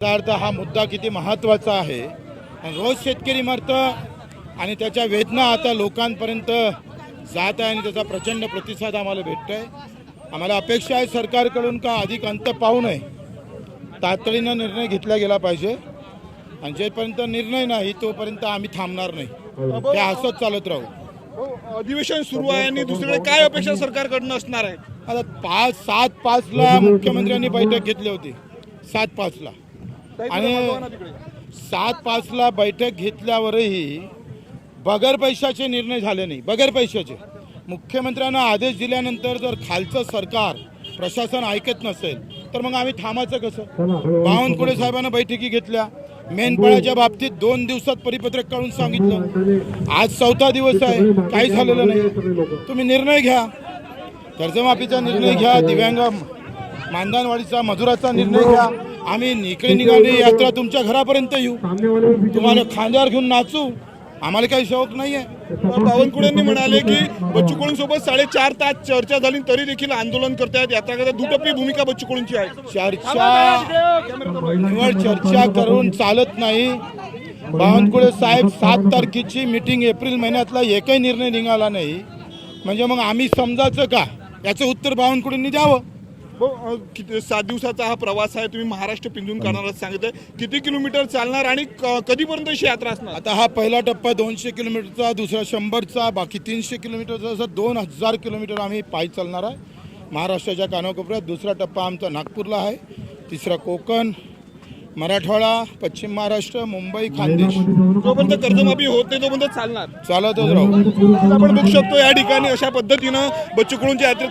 अर्थ हा मुद्दा किती महत्त्वाचा आहे. आणि रोज शेतकरी मरतं आणि त्याच्या वेदना आता लोकांपर्यंत जात आहे आणि त्याचा प्रचंड प्रतिसाद आम्हाला भेटतो आहे आम्हाला अपेक्षा आहे सरकारकडून का अधिक अंत पाहू नये. तातडीनं निर्णय घेतला गेला पाहिजे. आणि जेपर्यंत निर्णय नाही तोपर्यंत आम्ही थांबणार नाही. ते असंच चालत राहू. हो, अधिवेशन सुरू आहे आणि दुसरीकडे काय अपेक्षा सरकारकडनं असणार आहे? आता पाच सात पाचला मुख्यमंत्र्यांनी बैठक घेतली होती. सात पाचला. आणि सात पाचला बैठक घेतल्यावरही बगर पैशाचे निर्णय झाले नाही बगर पैशाचे. मुख्यमंत्र्यांना आदेश दिल्यानंतर जर खालचं सरकार प्रशासन ऐकत नसेल तर मग आम्ही थांबायचं कसं? बावनकुळे साहेबांना बैठकी घेतल्या. मेनपळाच्या बाबतीत दोन दिवसात परिपत्रक काढून सांगितलं. आज चौथा दिवस आहे काही झालेलं नाही. तुम्ही निर्णय घ्या. कर्जमाफीचा निर्णय घ्या दिव्यांग मानधनवाढीचा मजुराचा निर्णय घ्या. आम्ही इकडे निघाली यात्रा तुमच्या घरापर्यंत येऊ. तुम्हाला खांद्यावर घेऊन नाचू. आम्हाला काही शौक नाही आहे बावनकुळेंनी म्हणाले की बच्चू साडेचार तास चर्चा झाली तरी देखील आंदोलन करतायत. यात्रा करतात दुटप्पी भूमिका बच्चू आहे. चर्चा निवड चर्चा करून चालत नाही. बावनकुळे साहेब सात तारखेची मीटिंग एप्रिल महिन्यातला एकही निर्णय निघाला नाही. म्हणजे मग आम्ही समजायचं का? याचं उत्तर बावनकुळेंनी द्यावं. सात दिवसाचा हा प्रवास आहे तुम्ही महाराष्ट्र पिंजून करणार सांगितलं किती किलोमीटर चालणार आणि कधीपर्यंत ही यात्रा असणार? आता हा पहिला टप्पा दोनशे किलोमीटरचा दुसरा शंभरचा बाकी तीनशे किलोमीटरचा असं दोन हजार किलोमीटर आम्ही पायी चालणार आहे. महाराष्ट्राच्या कानाकोपऱ्यात दुसरा टप्पा आमचा नागपूरला आहे तिसरा कोकण मराठवाडा पश्चिम महाराष्ट्र मुंबई खानदेश. जोपर्यंत कर्जमाफी होत नाही तोपर्यंत चालणार. चालतच राहू. आपण बघू शकतो या ठिकाणी अशा पद्धतीनं बच्चू कडूंच्या यात्रेत